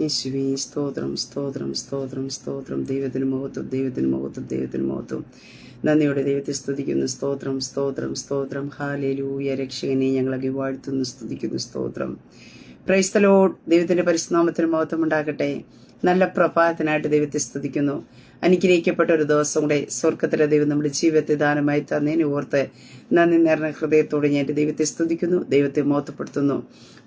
യേശുവേ സ്തോത്രം സ്തോത്രം സ്തോത്രം സ്തോത്രം. ദൈവത്തിന് മഹത്വം ദൈവത്തിന് മഹത്വം ദൈവത്തിന് മഹത്വം. നന്ദിയോടെ ദൈവത്തെ സ്തുതിക്കുന്നു. സ്തോത്രം സ്തോത്രം സ്തോത്രം. ഹാലേലൂയ. രക്ഷകനെ ഞങ്ങളൊക്കെ വാഴ്ത്തുന്നു സ്തുതിക്കുന്നു സ്തോത്രം. ക്രൈസ്തലോ ദൈവത്തിന്റെ പരിശുനാമത്തിന് മഹത്വം ഉണ്ടാകട്ടെ. നല്ല പ്രഭാതത്തിനായിട്ട് ദൈവത്തെ സ്തുതിക്കുന്നു. അനുഗ്രഹിക്കപ്പെട്ട ഒരു ദിവസം കൂടെ സ്വർഗത്തിലെ ദൈവം നമ്മുടെ ജീവിതത്തെ ദാനമായി തന്നതിന് ഓർത്ത് നന്ദി നിറഞ്ഞ ഹൃദയത്തോടെ ഞാൻ എന്റെ ദൈവത്തെ സ്തുതിക്കുന്നു ദൈവത്തെ മോത്തപ്പെടുത്തുന്നു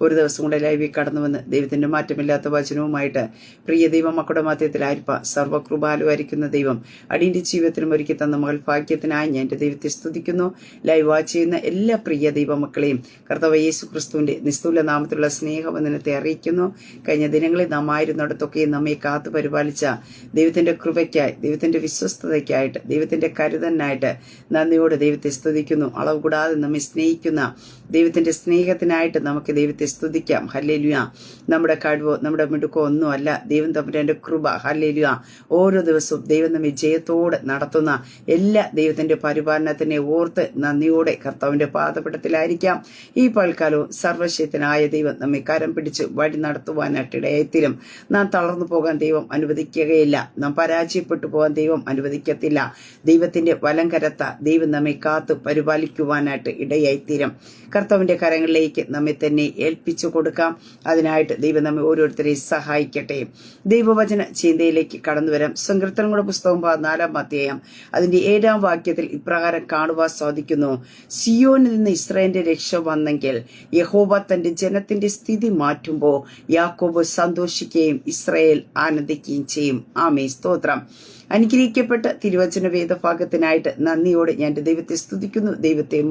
ഒരു ദിവസം കൂടെ ലൈവിൽ കടന്നു വന്ന് ദൈവത്തിന്റെ മാറ്റമില്ലാത്ത വചനവുമായിട്ട് പ്രിയ ദൈവം മക്കളുടെ മധ്യത്തിലായിരിപ്പ സർവകൃപാലുവായിരിക്കുന്ന ദൈവം അടിയന്റെ ജീവിതത്തിനും ഒരുക്കി തന്ന മകൾ ഭാഗ്യത്തിനായി ഞാൻ എന്റെ ദൈവത്തെ സ്തുതിക്കുന്നു. ലൈവ് വാച്ച് ചെയ്യുന്ന എല്ലാ പ്രിയ ദൈവമക്കളെയും കർത്തവ യേശു ക്രിസ്തുവിന്റെ നിസ്തുല നാമത്തിലുള്ള സ്നേഹവന്ദനത്തെ അറിയിക്കുന്നു. കഴിഞ്ഞ ദിനങ്ങളിൽ നാം ആയിരുന്നിടത്തൊക്കെയും നമ്മെ കാത്തു പരിപാലിച്ച ദൈവത്തിന്റെ കൃപയ്ക്കായി ദൈവത്തിന്റെ വിശ്വസ്തതയ്ക്കായിട്ട് ദൈവത്തിന്റെ കരുതനായിട്ട് നന്ദിയോട് ദൈവത്തെ സ്തുതിക്കുന്നു. അളവ് കൂടാതെ നമ്മെ സ്നേഹിക്കുന്ന ദൈവത്തിന്റെ സ്നേഹത്തിനായിട്ട് നമുക്ക് ദൈവത്തെ സ്തുതിക്കാം. ഹല്ലേലുയ. നമ്മുടെ കഴിവോ നമ്മുടെ മിടുക്കോ ഒന്നുമല്ല. ദൈവം തമ്പുരാന്റെ കൃപ. ഹല്ലേലുയ. ഓരോ ദിവസവും ദൈവം നമ്മെ ജയത്തോടെ നടത്തുന്ന എല്ലാ ദൈവത്തിന്റെ പരിപാലനത്തിനെ ഓർത്ത് നന്ദിയോടെ കർത്താവിന്റെ പാദപീഠത്തിലായിരിക്കാം. ഈ പൽക്കാലവും സർവശക്തനായ ദൈവം നമ്മെ കരം പിടിച്ച് വഴി നടത്തുവാനായിട്ട് ഇടയത്തിലും നാം തളർന്നു പോകാൻ ദൈവം അനുവദിക്കുകയില്ല. നാം പരാജയപ്പെട്ടു പോകാൻ ദൈവം അനുവദിക്കത്തില്ല. ദൈവത്തിന്റെ വലം കരത്ത ദൈവം നമ്മെ കാത്ത് പരിപാലിക്കുവാനായിട്ട് ഇടയായിത്തീരും. കർത്താവിന്റെ കരങ്ങളിലേക്ക് നമ്മെ തന്നെ ഏൽപ്പിച്ചു കൊടുക്കാം. അതിനായിട്ട് ദൈവം നമ്മെ ഓരോരുത്തരെയും സഹായിക്കട്ടെ. ദൈവവചന ചിന്തയിലേക്ക് കടന്നു വരാം. സങ്കീർത്തനങ്ങളുടെ പുസ്തകം പതിനാലാം അധ്യായം. അതിന്റെ ഏഴാം വാക്യത്തിൽ ഇപ്രകാരം കാണുവാൻ സാധിക്കുന്നു. സിയോനിൽ നിന്ന് ഇസ്രായേലിന്റെ രക്ഷ വന്നെങ്കിൽ യഹോബ തന്റെ ജനത്തിന്റെ സ്ഥിതി മാറ്റുമ്പോൾ യാക്കോബ് സന്തോഷിക്കുകയും ഇസ്രായേൽ ആനന്ദിക്കുകയും ചെയ്യും. ആമേ സ്തോത്രം. അനുഗ്രഹിക്കപ്പെട്ട തിരുവചന വേദഭാഗത്തിനായിട്ട് നന്ദിയോടെ ഞാൻ ദൈവത്തെ സ്തുതിക്കുന്നു ദൈവത്തെ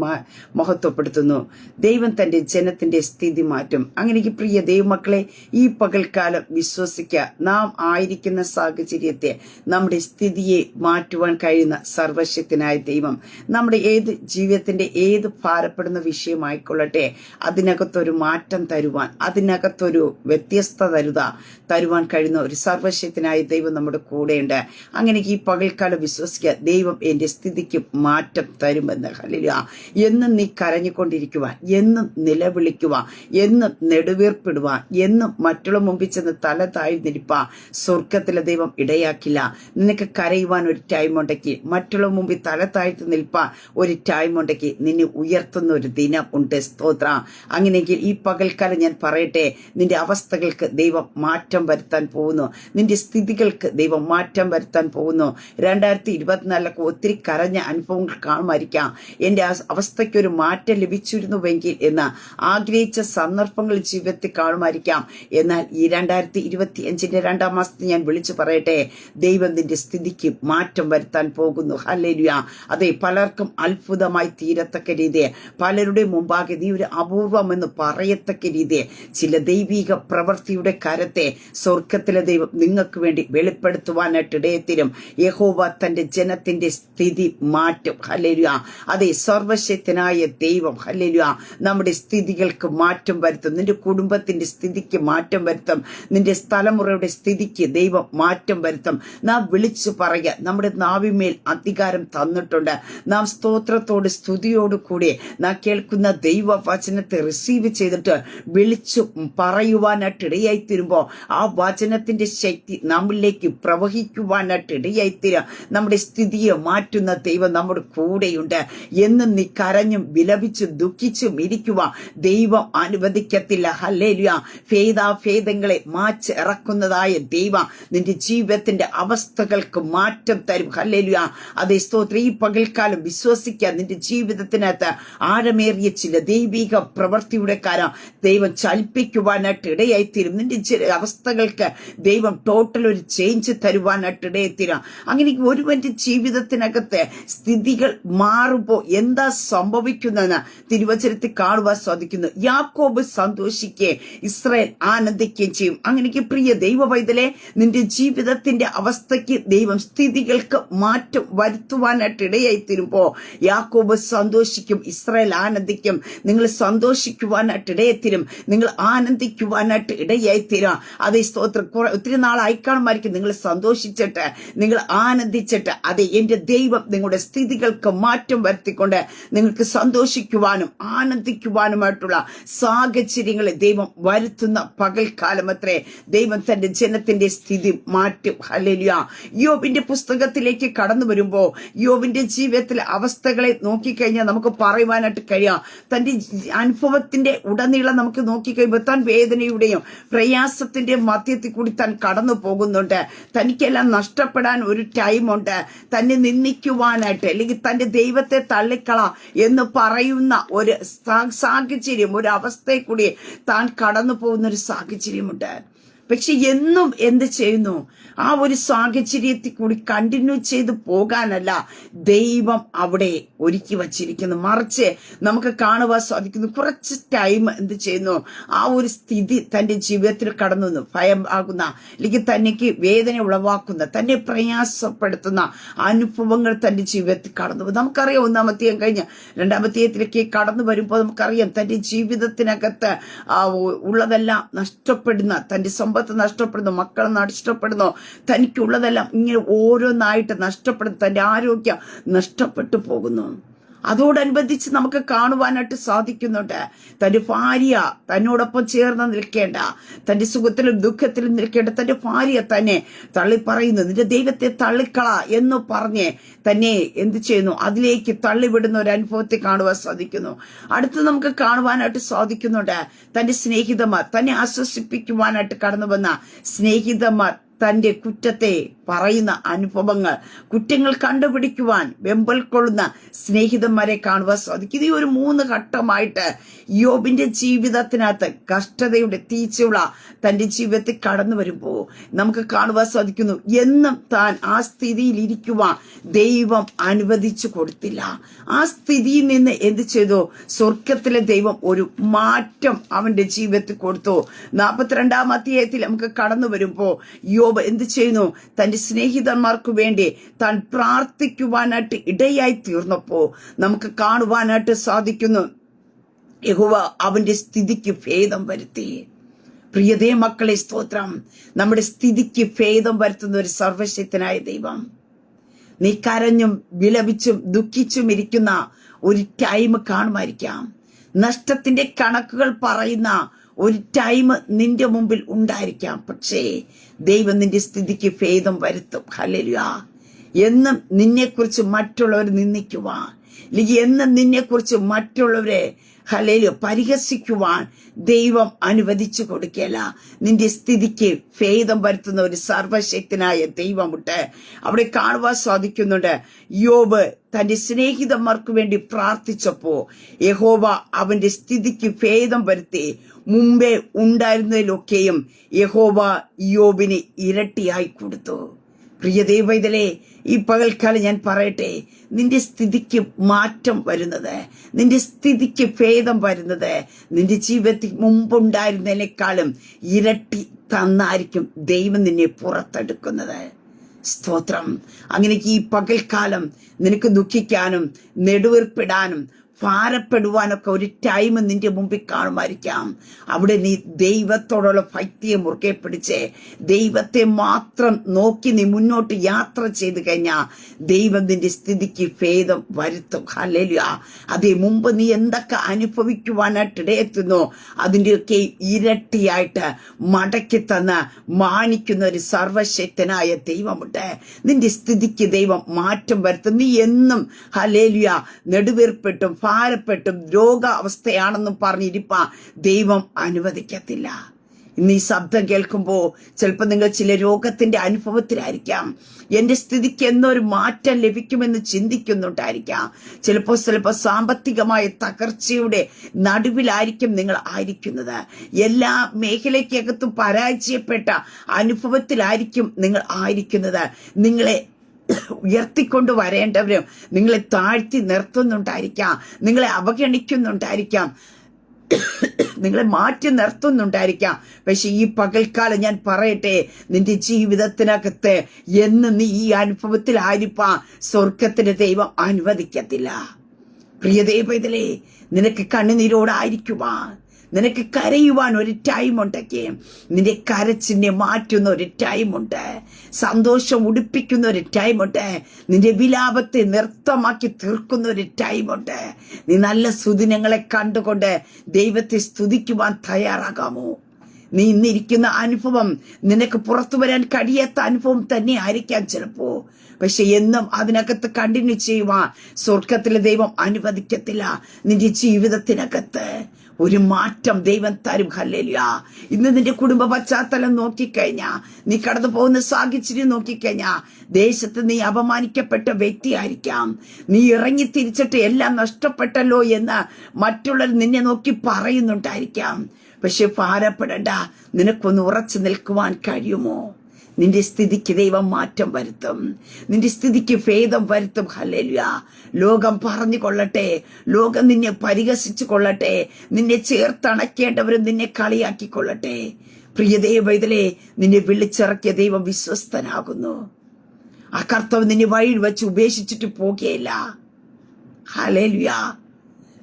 മഹത്വപ്പെടുത്തുന്നു. ദൈവം തന്റെ ജനത്തിന്റെ സ്ഥിതി മാറ്റും. അങ്ങനെ പ്രിയ ദൈവമക്കളെ ഈ പകൽക്കാലം വിശ്വസിക്കുക നാം ആയിരിക്കുന്ന സാഹചര്യത്തെ നമ്മുടെ സ്ഥിതിയെ മാറ്റുവാൻ കഴിയുന്ന സർവശക്തനായ ദൈവം. നമ്മുടെ ഏത് ജീവിതത്തിന്റെ ഏത് ഭാരപ്പെടുന്ന വിഷയമായിക്കൊള്ളട്ടെ അതിനകത്തൊരു മാറ്റം തരുവാൻ അതിനകത്തൊരു വ്യത്യസ്ത തരുത തരുവാൻ കഴിയുന്ന ഒരു സർവശക്തനായ ദൈവം നമ്മുടെ കൂടെയുണ്ട്. അങ്ങനെ ഈ പകൽക്കാലം വിശ്വസിക്കുക. ദൈവം എന്റെ സ്ഥിതിക്ക് മാറ്റം തരുമെന്ന്. ഹലില എന്നും നീ കരഞ്ഞുകൊണ്ടിരിക്കുക എന്നും നിലവിളിക്കുക എന്നും നെടുവീർപ്പിടുക എന്നും മറ്റുള്ള മുമ്പിൽ ചെന്ന് തല താഴ്ന്നിരിപ്പ സ്വർഗത്തിലെ ദൈവം ഇടയാക്കില്ല. നിനക്ക് കരയുവാൻ ഒരു ടൈം ഉണ്ടെങ്കിൽ മറ്റുള്ള മുമ്പിൽ തല താഴ്ത്തി നിൽപ്പാൻ ഒരു ടൈം ഉണ്ടെങ്കിൽ നിന്നെ ഉയർത്തുന്ന ഒരു ദിനം ഉണ്ട്. സ്തോത്ര. അങ്ങനെയെങ്കിൽ ഈ പകൽക്കാലം ഞാൻ പറയട്ടെ നിന്റെ അവസ്ഥകൾക്ക് ദൈവം മാറ്റം വരുത്താൻ പോകുന്നു. നിന്റെ സ്ഥിതികൾക്ക് ദൈവം മാറ്റം വരുത്താൻ രണ്ടായിരത്തി ഇരുപത്തിനാലിലൊക്കെ ഒത്തിരി കരഞ്ഞ അനുഭവങ്ങൾ കാണുമായിരിക്കാം. എന്റെ അവസ്ഥയ്ക്കൊരു മാറ്റം ലഭിച്ചിരുന്നുവെങ്കിൽ എന്ന് ആഗ്രഹിച്ച സന്ദർഭങ്ങൾ ജീവിതത്തിൽ കാണുമായിരിക്കാം. എന്നാൽ ഈ രണ്ടായിരത്തി ഇരുപത്തി അഞ്ചിന്റെ രണ്ടാം മാസത്തിൽ ഞാൻ വിളിച്ചു പറയട്ടെ ദൈവം നിന്റെ സ്ഥിതിക്ക് മാറ്റം വരുത്താൻ പോകുന്നു. ഹല്ലേലുയ. അതെ പലർക്കും അത്ഭുതമായി തീരത്തക്ക രീതി പലരുടെ മുമ്പാകെ നീ ഒരു അപൂർവമെന്ന് പറയത്തക്ക രീതി ചില ദൈവിക പ്രവൃത്തിയുടെ കരത്തെ സ്വർഗത്തിലെ ദൈവം നിങ്ങൾക്ക് വേണ്ടി വെളിപ്പെടുത്തുവാനായിട്ട് ഇടയത്തിലും യഹോവ തന്റെ ജനത്തിന്റെ സ്ഥിതി മാറ്റും. ഹലരുക അതെ സർവശക്തനായ ദൈവം ഹലരുക നമ്മുടെ സ്ഥിതികൾക്ക് മാറ്റം വരുത്തും. നിന്റെ കുടുംബത്തിന്റെ സ്ഥിതിക്ക് മാറ്റം വരുത്തും. നിന്റെ തലമുറയുടെ സ്ഥിതിക്ക് ദൈവം മാറ്റം വരുത്തും. നാം വിളിച്ചു പറയുക നമ്മുടെ നാവിമേൽ അധികാരം തന്നിട്ടുണ്ട്. നാം സ്തോത്രത്തോട് സ്തുതിയോട് കൂടി നാം കേൾക്കുന്ന ദൈവ വചനത്തെ റിസീവ് ചെയ്തിട്ട് വിളിച്ചു പറയുവാനായിട്ട് ഇടയായി തീരുമ്പോൾ ആ വചനത്തിന്റെ ശക്തി നമ്മളിലേക്ക് പ്രവഹിക്കുവാനായിട്ട് ഇടയായി തീരുക നമ്മുടെ സ്ഥിതിയെ മാറ്റുന്ന ദൈവം നമ്മുടെ കൂടെയുണ്ട്. എന്നും നീ കരഞ്ഞും വിലപിച്ചും ദുഃഖിച്ചും ഇരിക്കുക ദൈവം അനുവദിക്കത്തില്ല. ഹല്ലേലുയ. ഭേദാഭേദങ്ങളെ മാച്ച് ഇറക്കുന്നതായ ദൈവം നിന്റെ ജീവിതത്തിന്റെ അവസ്ഥകൾക്ക് മാറ്റം തരും. ഹല്ലേലുയ. അതേ സ്തോത്ര. ഈ പകൽക്കാലം വിശ്വസിക്കാൻ നിന്റെ ജീവിതത്തിനകത്ത് ആഴമേറിയ ചില ദൈവിക പ്രവൃത്തിയുടെ കാര ദൈവം ചലിപ്പിക്കുവാനായിട്ട് ഇടയായിത്തീരും. നിന്റെ അവസ്ഥകൾക്ക് ദൈവം ടോട്ടൽ ഒരു ചേഞ്ച് തരുവാനായിട്ട് ഇടയായിത്തീരും അങ്ങനെ ഒരുവന്റെ ജീവിതത്തിനകത്ത് സ്ഥിതികൾ മാറുമ്പോൾ എന്താ സംഭവിക്കുന്നതെന്ന് തിരുവചനത്തിൽ കാണുവാൻ സാധിക്കുന്നു. യാക്കോബ് സന്തോഷിക്കുകയും ഇസ്രായേൽ ആനന്ദിക്കുകയും ചെയ്യും. അങ്ങനെ പ്രിയ ദൈവ പൈതലെ നിന്റെ ജീവിതത്തിന്റെ അവസ്ഥയ്ക്ക് ദൈവം സ്ഥിതികൾക്ക് മാറ്റം വരുത്തുവാനായിട്ട് ഇടയായി തീരുമ്പോ യാക്കോബ് സന്തോഷിക്കും ഇസ്രായേൽ ആനന്ദിക്കും. നിങ്ങൾ സന്തോഷിക്കുവാനായിട്ട് ഇടയത്തിരും നിങ്ങൾ ആനന്ദിക്കുവാനായിട്ട് ഇടയായി അതേ സ്തോത്രം. ഒത്തിരി നാളായിക്കാണുമായിരിക്കും നിങ്ങൾ സന്തോഷിച്ചിട്ട് നിങ്ങൾ ആനന്ദിച്ചിട്ട് അതെ എന്റെ ദൈവം നിങ്ങളുടെ സ്ഥിതികൾക്ക് മാറ്റം വരുത്തിക്കൊണ്ട് നിങ്ങൾക്ക് സന്തോഷിക്കുവാനും ആനന്ദിക്കുവാനുമായിട്ടുള്ള സാഹചര്യങ്ങളെ ദൈവം വരുത്തുന്ന പകൽക്കാലം അത്രേ. ദൈവം തന്റെ ജനത്തിന്റെ സ്ഥിതി മാറ്റും. ഹല്ലേലൂയ. യോബിന്റെ പുസ്തകത്തിലേക്ക് കടന്നു വരുമ്പോൾ യോബിന്റെ ജീവിതത്തിലെ അവസ്ഥകളെ നോക്കിക്കഴിഞ്ഞാൽ നമുക്ക് പറയുവാനായിട്ട് കഴിയാം. തന്റെ അനുഭവത്തിന്റെ ഉടനീളം നമുക്ക് നോക്കിക്കഴിയുമ്പോൾ താൻ വേദനയുടെയും പ്രയാസത്തിന്റെ മധ്യത്തിൽ കൂടി താൻ കടന്നു പോകുന്നുണ്ട്. തനിക്കെല്ലാം നഷ്ടപ്പെടാൻ ഒരു ടൈമുണ്ട്. തന്നെ നിന്ദിക്കുവാനായിട്ട് അല്ലെങ്കിൽ തന്റെ ദൈവത്തെ തള്ളിക്കള എന്ന് പറയുന്ന ഒരു സാഹചര്യം ഒരു അവസ്ഥയെ കൂടി താൻ കടന്നു പോകുന്ന ഒരു സാഹചര്യമുണ്ട്. പക്ഷെ എന്നും എന്ത് ചെയ്യുന്നു? ആ ഒരു സാഹചര്യത്തിൽ കൂടി കണ്ടിന്യൂ ചെയ്ത് പോകാനല്ല ദൈവം അവിടെ ഒരുക്കി വച്ചിരിക്കുന്നു. മറിച്ച് നമുക്ക് കാണുവാൻ സാധിക്കുന്നു. കുറച്ച് ടൈം എന്ത് ചെയ്യുന്നു? ആ ഒരു സ്ഥിതി തന്റെ ജീവിതത്തിൽ കടന്നു വന്നു. ഭയം ആകുന്ന അല്ലെങ്കിൽ തനിക്ക് വേദന ഉളവാക്കുന്ന തന്നെ പ്രയാസപ്പെടുത്തുന്ന അനുഭവങ്ങൾ തന്റെ ജീവിതത്തിൽ കടന്നു പോകും നമുക്കറിയാം ഒന്നാമത്തെയും കഴിഞ്ഞ് രണ്ടാമത്തെയത്തിലേക്ക് കടന്നു വരുമ്പോൾ നമുക്കറിയാം തന്റെ ജീവിതത്തിനകത്ത് ഉള്ളതെല്ലാം നഷ്ടപ്പെടുന്ന തന്റെ സമ്പത്ത് നഷ്ടപ്പെടുന്നു മക്കൾ നഷ്ടപ്പെടുന്നു. തനിക്കുള്ളതെല്ലാം ഇങ്ങനെ ഓരോന്നായിട്ട് നഷ്ടപ്പെടുന്നു. തന്റെ ആരോഗ്യം നഷ്ടപ്പെട്ടു പോകുന്നു. അതോടനുബന്ധിച്ച് നമുക്ക് കാണുവാനായിട്ട് സാധിക്കുന്നുണ്ട്. തന്റെ ഭാര്യ തന്നോടൊപ്പം ചേർന്ന് നിൽക്കേണ്ട തന്റെ സുഖത്തിലും ദുഃഖത്തിലും നിൽക്കേണ്ട തന്റെ ഭാര്യ തന്നെ തള്ളി പറയുന്നു നിന്റെ ദൈവത്തെ തള്ളിക്കള എന്ന് പറഞ്ഞ് തന്നെ എന്ത് ചെയ്യുന്നു? അതിലേക്ക് തള്ളിവിടുന്ന ഒരു അനുഭവത്തെ കാണുവാൻ സാധിക്കുന്നു. അടുത്ത് നമുക്ക് കാണുവാനായിട്ട് സാധിക്കുന്നുണ്ട് തന്റെ സ്നേഹിതമാർ തന്നെ ആശ്വസിപ്പിക്കുവാനായിട്ട് കടന്നു വന്ന സ്നേഹിതന്മാർ തന്റെ കുറ്റത്തെ പറയുന്ന അനുഭവങ്ങൾ കുറ്റങ്ങൾ കണ്ടുപിടിക്കുവാൻ വെമ്പൽ കൊള്ളുന്ന സ്നേഹിതന്മാരെ കാണുവാൻ സാധിക്കും. ഈ ഒരു മൂന്ന് ഘട്ടമായിട്ട് യോബിന്റെ ജീവിതത്തിനകത്ത് കഷ്ടതയുടെ തീച്ചുള്ള തന്റെ ജീവിതത്തിൽ കടന്നു വരുമ്പോൾ നമുക്ക് കാണുവാൻ സാധിക്കുന്നു. എന്നും താൻ ആ സ്ഥിതിയിൽ ഇരിക്കുവാൻ ദൈവം അനുവദിച്ചു കൊടുത്തില്ല. ആ സ്ഥിതിയിൽ നിന്ന് എന്ത് ചെയ്തു? സ്വർഗത്തിലെ ദൈവം ഒരു മാറ്റം അവന്റെ ജീവിതത്തിൽ കൊടുത്തു. നാൽപ്പത്തിരണ്ടാം അധ്യായത്തിൽ നമുക്ക് കടന്നു വരുമ്പോ യോബ് എന്ത് ചെയ്യുന്നു? തന്റെ സ്നേഹിതന്മാർക്ക് വേണ്ടി താൻ പ്രാർത്ഥിക്കുവാനായിട്ട് ഇടയായി തീർന്നപ്പോ നമുക്ക് കാണുവാനായിട്ട് സാധിക്കുന്നു. യഹുവ അവന്റെ സ്ഥിതിക്ക് ഭേദം വരുത്തി. പ്രിയതേ മക്കളെ സ്തോത്രം. നമ്മുടെ സ്ഥിതിക്ക് ഭേദം വരുത്തുന്ന ഒരു സർവശക്തനായ ദൈവം. നീ കരഞ്ഞും വിലപിച്ചും ദുഃഖിച്ചും ഇരിക്കുന്ന ഒരു ടൈം കാണുമായിരിക്കാം. നഷ്ടത്തിന്റെ കണക്കുകൾ പറയുന്ന ഒരു ടൈം നിന്റെ മുമ്പിൽ ഉണ്ടായിരിക്കാം. പക്ഷേ ദൈവം നിന്റെ സ്ഥിതിക്ക് ഭേദം വരുത്തും. ഹലരുക എന്നും നിന്നെക്കുറിച്ച് മറ്റുള്ളവർ നിന്ദിക്കുവാൻ. അല്ലെങ്കിൽ എന്നും നിന്നെക്കുറിച്ച് മറ്റുള്ളവരെ ഹലേലു പരിഹസിക്കുവാൻ ദൈവം അനുവദിച്ചു കൊടുക്കല. നിന്റെ സ്ഥിതിക്ക് ഭേദം വരുത്തുന്ന ഒരു സർവശക്തനായ ദൈവമുണ്ട്. അവിടെ കാണുവാൻ സാധിക്കുന്നുണ്ട്. യോബ് തന്റെ സ്നേഹിതന്മാർക്ക് വേണ്ടി പ്രാർത്ഥിച്ചപ്പോ യഹോവ അവന്റെ സ്ഥിതിക്ക് ഭേദം വരുത്തി മുമ്പേ ഉണ്ടായിരുന്നതിലൊക്കെയും യഹോവ യോബിന് ഇരട്ടിയായി കൊടുത്തു. പ്രിയ ദൈവത്തിലെ ഈ പകൽക്കാലം ഞാൻ പറയട്ടെ നിന്റെ സ്ഥിതിക്ക് മാറ്റം വരുന്നത് നിന്റെ സ്ഥിതിക്ക് ഭേദം വരുന്നത് നിന്റെ ജീവിതത്തിൽ മുമ്പുണ്ടായിരുന്നതിനേക്കാളും ഇരട്ടി തന്നായിരിക്കും ദൈവം നിന്നെ പുറത്തെടുക്കുന്നത്. സ്തോത്രം. അങ്ങനെ ഈ പകൽക്കാലം നിനക്ക് ദുഃഖിക്കാനും നെടുവീർപ്പിടാനും ഭാരപ്പെടുവാനൊക്കെ ഒരു ടൈം നിന്റെ മുമ്പിൽ കാണുമായിരിക്കാം. അവിടെ നീ ദൈവത്തോടുള്ള ഭക്തിയെ മുറുകെ പിടിച്ച് ദൈവത്തെ മാത്രം നോക്കി നീ മുന്നോട്ട് യാത്ര ചെയ്ത് കഴിഞ്ഞാൽ ദൈവം നിന്റെ സ്ഥിതിക്ക് ഭേദം വരുത്തും. ഹല്ലേലൂയ. അതേ മുമ്പ് നീ എന്തൊക്കെ അനുഭവിക്കുവാനായിട്ട് ഇടയെത്തുന്നു അതിന്റെയൊക്കെ ഇരട്ടിയായിട്ട് മടക്കി തന്ന് മാനിക്കുന്ന ഒരു സർവശക്തനായ ദൈവമുണ്ട്. നിന്റെ സ്ഥിതിക്ക് ദൈവം മാറ്റം വരുത്തും. നീ എന്നും ഹലേലുയ നെടുവീർപ്പെട്ടും ഭാരപ്പെട്ടും രോഗാവസ്ഥയാണെന്നും പറഞ്ഞിരിപ്പാ. ദൈവം അനുവദിക്കത്തില്ല. ഇന്ന് ഈ ശബ്ദം കേൾക്കുമ്പോൾ ചിലപ്പോൾ നിങ്ങൾ ചില രോഗത്തിന്റെ അനുഭവത്തിലായിരിക്കാം. എന്റെ സ്ഥിതിക്ക് എന്നൊരു മാറ്റം ലഭിക്കുമെന്ന് ചിന്തിക്കുന്നുണ്ടായിരിക്കാം. ചിലപ്പോൾ ചിലപ്പോൾ സാമ്പത്തികമായ തകർച്ചയുടെ നടുവിലായിരിക്കും നിങ്ങൾ ആയിരിക്കുന്നത്. എല്ലാ മേഖലയ്ക്കകത്തും പരാജയപ്പെട്ട അനുഭവത്തിലായിരിക്കും നിങ്ങൾ ആയിരിക്കുന്നത്. നിങ്ങളെ ഉയർത്തിക്കൊണ്ട് വരേണ്ടവരും നിങ്ങളെ താഴ്ത്തി നിർത്തുന്നുണ്ടായിരിക്കാം. നിങ്ങളെ അവഗണിക്കുന്നുണ്ടായിരിക്കാം. നിങ്ങളെ മാറ്റി നിർത്തുന്നുണ്ടായിരിക്കാം. പക്ഷെ ഈ പകൽക്കാലം ഞാൻ പറയട്ടെ നിന്റെ ജീവിതത്തിനകത്ത് എന്ന് നീ ഈ അനുഭവത്തിൽ ആയിരിക്കാം സ്വർഗത്തിന്റെ ദൈവം അനുവദിക്കത്തില്ല. പ്രിയ ദൈവത്തിലെ നിനക്ക് കണ്ണുനീരോടായിരിക്കുവാൻ നിനക്ക് കരയുവാൻ ഒരു ടൈം ഉണ്ടെങ്കിൽ നിന്റെ കരച്ചിനെ മാറ്റുന്ന ഒരു ടൈമുണ്ട് സന്തോഷം ഉടുപ്പിക്കുന്ന ഒരു ടൈമുണ്ട് നിന്റെ വിലാപത്തെ നൃത്തമാക്കി തീർക്കുന്ന ഒരു ടൈമുണ്ട് നീ നല്ല സുദിനങ്ങളെ കണ്ടുകൊണ്ട് ദൈവത്തെ സ്തുതിക്കുവാൻ തയ്യാറാകാമോ? നീ ഇന്നിരിക്കുന്ന അനുഭവം നിനക്ക് പുറത്തു വരാൻ കഴിയാത്ത അനുഭവം തന്നെ ആയിരിക്കാം ചിലപ്പോ. പക്ഷെ എന്നും അതിനകത്ത് കണ്ടിന്യൂ ചെയ്യുവാൻ സ്വർഗത്തിലെ ദൈവം അനുവദിക്കത്തില്ല. നിന്റെ ജീവിതത്തിനകത്ത് ഒരു മാറ്റം ദൈവം തരും. ഹല്ലേലിയ. ഇന്ന് നിന്റെ കുടുംബ പശ്ചാത്തലം നോക്കിക്കഴിഞ്ഞാ നീ കടന്നു പോകുന്ന സാഹചര്യം നോക്കിക്കഴിഞ്ഞാ ദേശത്ത് നീ അപമാനിക്കപ്പെട്ട വ്യക്തിയായിരിക്കാം. നീ ഇറങ്ങി തിരിച്ചിട്ട് എല്ലാം നഷ്ടപ്പെട്ടല്ലോ എന്ന് മറ്റുള്ളവർ നിന്നെ നോക്കി പറയുന്നുണ്ടായിരിക്കാം. പക്ഷെ ഭാരപ്പെടണ്ട. നിനക്കൊന്ന് ഉറച്ചു നിൽക്കുവാൻ കഴിയുമോ? നിന്റെ സ്ഥിതിക്ക് ദൈവം മാറ്റം വരുത്തും. നിന്റെ സ്ഥിതിക്ക് ഭേദം വരുത്തും. ഹല്ലേലൂയ. ലോകം പറഞ്ഞു കൊള്ളട്ടെ. ലോകം നിന്നെ പരിഹസിച്ചു കൊള്ളട്ടെ. നിന്നെ ചേർത്തണക്കേണ്ടവരും നിന്നെ കളിയാക്കി കൊള്ളട്ടെ. പ്രിയ ദൈവ ഇതിലെ നിന്നെ വിളിച്ചിറക്കിയ ദൈവം വിശ്വസ്തനാകുന്നു. ആ കർത്തവ് നിന്നെ വഴി വെച്ച് ഉപേക്ഷിച്ചിട്ട് പോകുകയില്ല. ഹലേലുയ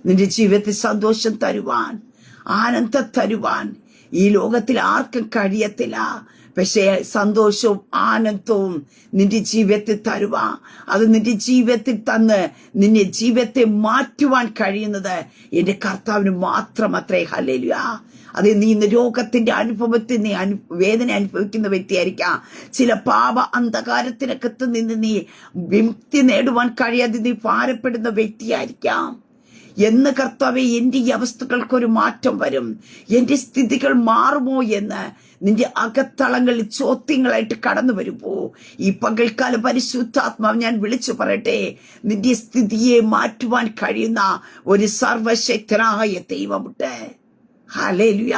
നിന്റെ ജീവിതത്തിൽ സന്തോഷം തരുവാൻ ആനന്ദം തരുവാൻ ഈ ലോകത്തിൽ ആർക്കും കഴിയത്തില്ല. പക്ഷേ സന്തോഷവും ആനന്ദവും നിന്റെ ജീവിതത്തിൽ തരുക അത് നിന്റെ ജീവിതത്തിൽ തന്ന് നിന്റെ ജീവിതത്തെ മാറ്റുവാൻ കഴിയുന്നത് എന്റെ കർത്താവിന് മാത്രമത്രേ. ഹലേലുക അത് നീ ഇന്ന് രോഗത്തിന്റെ അനുഭവത്തിൽ നീ അനു വേദന അനുഭവിക്കുന്ന വ്യക്തിയായിരിക്കാം. ചില പാപ അന്ധകാരത്തിനകത്ത് നിന്ന് നീ വിമുക്തി നേടുവാൻ കഴിയാതെ നീ ഭാരപ്പെടുന്ന വ്യക്തിയായിരിക്കാം. എന്ന് കർത്താവെ എന്റെ ഈ അവസ്ഥകൾക്കൊരു മാറ്റം വരും. എന്റെ സ്ഥിതികൾ മാറുമോ എന്ന് നിന്റെ അകത്തളങ്ങളിൽ ചോദ്യങ്ങളായിട്ട് കടന്നു വരുമ്പോ ഈ പകൽക്കാല പരിശുദ്ധാത്മാവ് ഞാൻ വിളിച്ചു പറയട്ടെ. നിന്റെ സ്ഥിതിയെ മാറ്റുവാൻ കഴിയുന്ന ഒരു സർവശക്തനായ ദൈവമുണ്ട്. ഹലേലുയ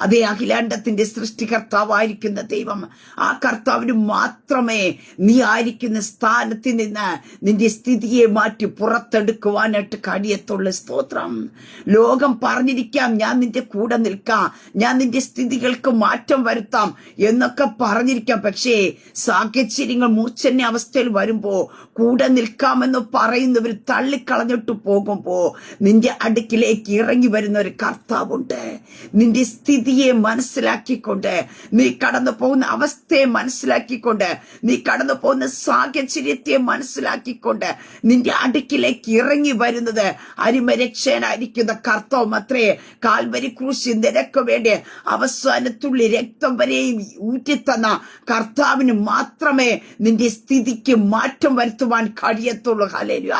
അതേ അഖിലാണ്ടത്തിന്റെ സൃഷ്ടികർത്താവായിരിക്കുന്ന ദൈവം ആ കർത്താവിന് മാത്രമേ നീ ആയിരിക്കുന്ന സ്ഥാനത്ത് നിന്ന് നിന്റെ സ്ഥിതിയെ മാറ്റി പുറത്തെടുക്കുവാനായിട്ട് കഴിയത്തുള്ള. സ്തോത്രം. ലോകം പറഞ്ഞിരിക്കാം ഞാൻ നിന്റെ കൂടെ നിൽക്കാം ഞാൻ നിന്റെ സ്ഥിതികൾക്ക് മാറ്റം വരുത്താം എന്നൊക്കെ പറഞ്ഞിരിക്കാം. പക്ഷേ സാഹചര്യങ്ങൾ മൂർച്ചന്യ അവസ്ഥയിൽ വരുമ്പോ കൂടെ നിൽക്കാമെന്ന് പറയുന്നവർ തള്ളിക്കളഞ്ഞിട്ട് പോകുമ്പോ നിന്റെ അടുക്കിലേക്ക് ഇറങ്ങി വരുന്ന ഒരു കർത്താവുണ്ട്. നിന്റെ സ്ഥിതിയെ മനസ്സിലാക്കിക്കൊണ്ട് നീ കടന്നു പോകുന്ന അവസ്ഥയെ മനസ്സിലാക്കിക്കൊണ്ട് നീ കടന്നു പോകുന്ന സാഹചര്യത്തെ മനസ്സിലാക്കിക്കൊണ്ട് നിന്റെ അടുക്കിലേക്ക് ഇറങ്ങി വരുന്നത് അരിമരക്ഷനായിരിക്കുന്ന കർത്തവ് അത്രേ കാൽവരി ക്രൂശി നിനക്ക് വേണ്ടി അവസാനത്തുള്ളി രക്തം വരെയും ഊറ്റിത്തന്ന കർത്താവിന് മാത്രമേ നിന്റെ സ്ഥിതിക്ക് മാറ്റം വരുത്തുവാൻ കഴിയത്തുള്ളൂ. ഹലേലുക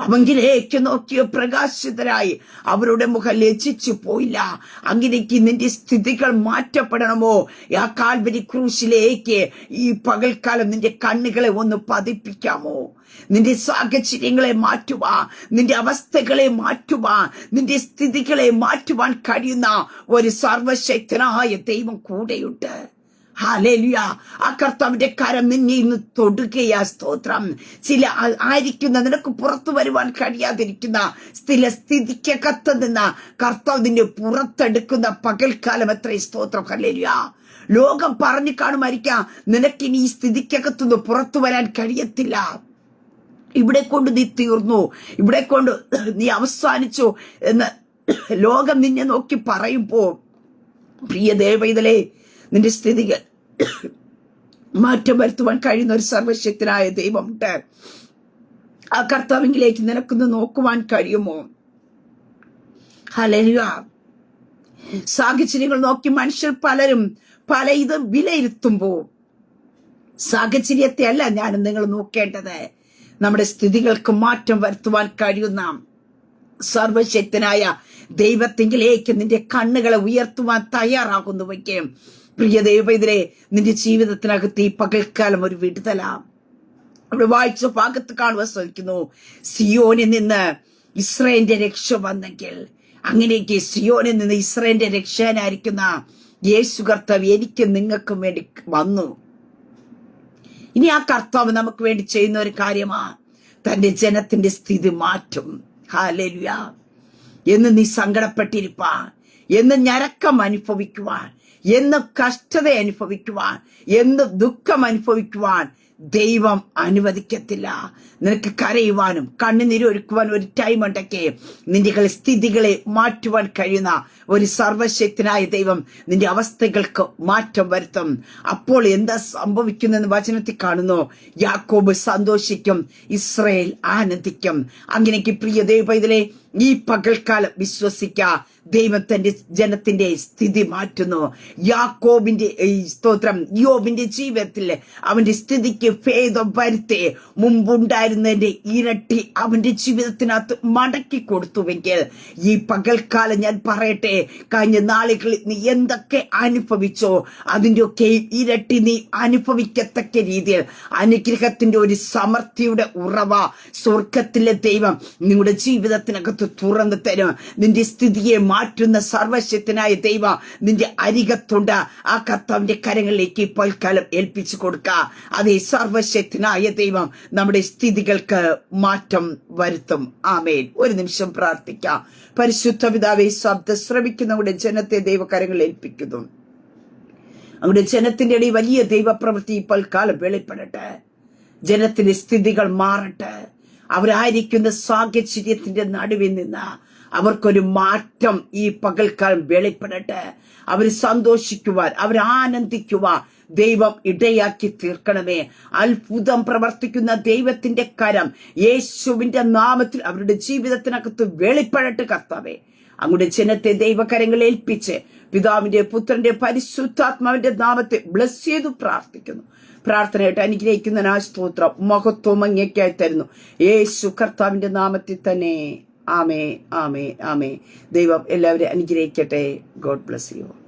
അവങ്കിലേക്ക് നോക്കിയ പ്രകാശിതരായി അവരുടെ മുഖം ലജിച്ചു പോയില്ല. അങ്ങനെക്ക് നിന്റെ സ്ഥിതികൾ മാറ്റപ്പെടണമോ? ആ കാൽവരി ക്രൂശിലേക്ക് ഈ പകൽക്കാലം നിന്റെ കണ്ണുകളെ ഒന്ന് പതിപ്പിക്കാമോ? നിന്റെ സാഹചര്യങ്ങളെ മാറ്റുക നിന്റെ അവസ്ഥകളെ മാറ്റുക നിന്റെ സ്ഥിതികളെ മാറ്റുവാൻ കഴിയുന്ന ഒരു സർവശക്തനായ ദൈവം കൂടെയുണ്ട്. ഹാലേലുയ. ആ കർത്താവിന്റെ കരം നിന്നെ ഇന്ന് തൊടുകയാ. സ്തോത്രം. ചില ആയിരിക്കുന്ന നിനക്ക് പുറത്തു വരുവാൻ കഴിയാതിരിക്കുന്ന ചില സ്ഥിതിക്കകത്ത് നിന്ന് കർത്താവ് നിന്നെ പുറത്തെടുക്കുന്ന പകൽക്കാലം എത്ര സ്തോത്രം. ഹലേലിയ. ലോകം പറഞ്ഞു കാണുമായിരിക്കാം. നിനക്കിനി ഈ സ്ഥിതിക്കകത്തുനിന്ന് പുറത്തു വരാൻ കഴിയത്തില്ല. ഇവിടെ കൊണ്ട് നീ തീർന്നു. ഇവിടെ കൊണ്ട് നീ അവസാനിച്ചു എന്ന് ലോകം നിന്നെ നോക്കി പറയുമ്പോ പ്രിയ ദേവൈതലേ നിന്റെ സ്ഥിതികൾ മാറ്റം വരുത്തുവാൻ കഴിയുന്ന ഒരു സർവശക്തനായ ദൈവമുണ്ട്. ആ കർത്താവിങ്കിലേക്ക് നിനക്കൊന്ന് നോക്കുവാൻ കഴിയുമോ? ഹലരുക സാഹചര്യങ്ങൾ നോക്കി മനുഷ്യർ പലരും പല ഇത് വിലയിരുത്തുമ്പോ സാഹചര്യത്തെ അല്ല ഞാൻ നിങ്ങൾ നോക്കേണ്ടത്. നമ്മുടെ സ്ഥിതികൾക്ക് മാറ്റം വരുത്തുവാൻ കഴിയുന്ന സർവശക്തനായ ദൈവത്തിങ്കിലേക്ക് നിന്റെ കണ്ണുകളെ ഉയർത്തുവാൻ തയ്യാറാകുന്നുവെങ്കിൽ പ്രിയ ദൈവത്തിലെ നിന്റെ ജീവിതത്തിനകത്ത് ഈ പകൽക്കാലം ഒരു വിടുതല. അവിടെ വായിച്ച ഭാഗത്ത് കാണുവാൻ ശ്രമിക്കുന്നു സിയോനിൽ നിന്ന് ഇസ്രയേലിന്റെ രക്ഷ വന്നെങ്കിൽ അങ്ങനെയൊക്കെ സിയോനിൽ നിന്ന് ഇസ്രയേലിന്റെ രക്ഷനായിരിക്കുന്ന യേശു കർത്താവ് എനിക്ക് നിങ്ങൾക്കും വേണ്ടി വന്നു. ഇനി ആ കർത്താവ് നമുക്ക് വേണ്ടി ചെയ്യുന്ന ഒരു കാര്യമാ. തന്റെ ജനത്തിന്റെ സ്ഥിതി മാറ്റും. ഹാലലുയ എന്ന് നീ സങ്കടപ്പെട്ടിരിപ്പാൻ. എന്ന് ഞരക്കം അനുഭവിക്കുവാൻ എന്ന് കഷ്ടത അനുഭവിക്കുവാൻ എന്ന് ദുഃഖം അനുഭവിക്കുവാൻ ദൈവം അനുവദിക്കത്തില്ല. നിനക്ക് കരയുവാനും കണ്ണുനീരൊരുക്കുവാനും ഒരു ടൈം ഉണ്ടെങ്കിൽ നിന്റെ കളി സ്ഥിതികളെ മാറ്റുവാൻ കഴിയുന്ന ഒരു സർവശക്തനായ ദൈവം നിന്റെ അവസ്ഥകൾക്ക് മാറ്റം വരുത്തും. അപ്പോൾ എന്താ സംഭവിക്കുന്നെന്ന് വചനത്തിൽ കാണുന്നു. യാക്കോബ് സന്തോഷിക്കും ഇസ്രയേൽ ആനന്ദിക്കും. അങ്ങനെയൊക്കെ പ്രിയ ദൈവ ഈ പകൽക്കാലം വിശ്വസിക്ക. ദൈവം തന്റെ ജനത്തിന്റെ സ്ഥിതി മാറ്റുന്നു. യാക്കോബിന്റെ സ്തോത്രം യോബിന്റെ ജീവിതത്തിൽ അവന്റെ സ്ഥിതിക്ക് ഭേദം വരുത്തി. മുമ്പുണ്ടായിരുന്നതിന്റെ ഇരട്ടി അവന്റെ ജീവിതത്തിനകത്ത് മടക്കി കൊടുത്തുവെങ്കിൽ ഈ പകൽക്കാലം ഞാൻ പറയട്ടെ കഴിഞ്ഞ നാളുകളിൽ നീ എന്തൊക്കെ അനുഭവിച്ചോ അതിന്റെ ഒക്കെ ഇരട്ടി നീ അനുഭവിക്കത്തക്ക രീതിയിൽ അനുഗ്രഹത്തിന്റെ ഒരു സമൃദ്ധിയുടെ ഉറവ സ്വർഗത്തിലെ ദൈവം നിങ്ങളുടെ ജീവിതത്തിനകത്ത് തുറന്നു തരും. നിന്റെ സ്ഥിതിയെ മാറ്റുന്ന സർവശക്തനായ ദൈവ നിന്റെ അരികത്തുണ്ട്. ആ കർത്താവിന്റെ കരങ്ങളിലേക്ക് ഇപ്പോൾ കാലം ഏൽപ്പിച്ചു കൊടുക്ക. അതേ സർവശക്തനായ ദൈവം നമ്മുടെ സ്ഥിതികൾക്ക് മാറ്റം വരുത്തും. ആമേൻ. ഒരു നിമിഷം പ്രാർത്ഥിക്കാം. പരിശുദ്ധ പിതാവെ ശബ്ദം ശ്രമിക്കുന്നവരുടെ ജനത്തെ ദൈവകരങ്ങൾ ഏൽപ്പിക്കുന്നു. അവിടെ ജനത്തിന്റെ ഇടയിൽ വലിയ ദൈവപ്രവൃത്തി ഇപ്പോൾ കാലം വെളിപ്പെടട്ടെ. ജനത്തിന്റെ സ്ഥിതികൾ മാറട്ടെ. അവരായിരിക്കുന്ന സാഹചര്യത്തിന്റെ നടുവിൽ നിന്ന് അവർക്കൊരു മാറ്റം ഈ പകൽക്കാലം വെളിപ്പെടട്ടെ. അവർ സന്തോഷിക്കുവാൻ അവർ ആനന്ദിക്കുവാൻ ദൈവം ഇടയാക്കി തീർക്കണമേ. അത്ഭുതം പ്രവർത്തിക്കുന്ന ദൈവത്തിന്റെ കരം യേശുവിന്റെ നാമത്തിൽ അവരുടെ ജീവിതത്തിനകത്ത് വെളിപ്പെടട്ടെ കർത്താവേ. അങ്ങയുടെ ജനത്തെ ദൈവകരങ്ങൾ ഏൽപ്പിച്ച് പിതാവിന്റെ പുത്രന്റെ പരിശുദ്ധാത്മാവിന്റെ നാമത്തെ ബ്ലസ് ചെയ്തു പ്രാർത്ഥിക്കുന്നു. പ്രാർത്ഥനയായിട്ട് അനുഗ്രഹിക്കുന്ന ആ സ്തോത്രം മഹത്വം അങ്ങേക്കായി തരുന്നു. യേശു കർത്താവിന്റെ നാമത്തിൽ തന്നെ. ആമേ ആമേ ആമേ ദൈവം എല്ലാവരെയും അനുഗ്രഹിക്കട്ടെ. God bless you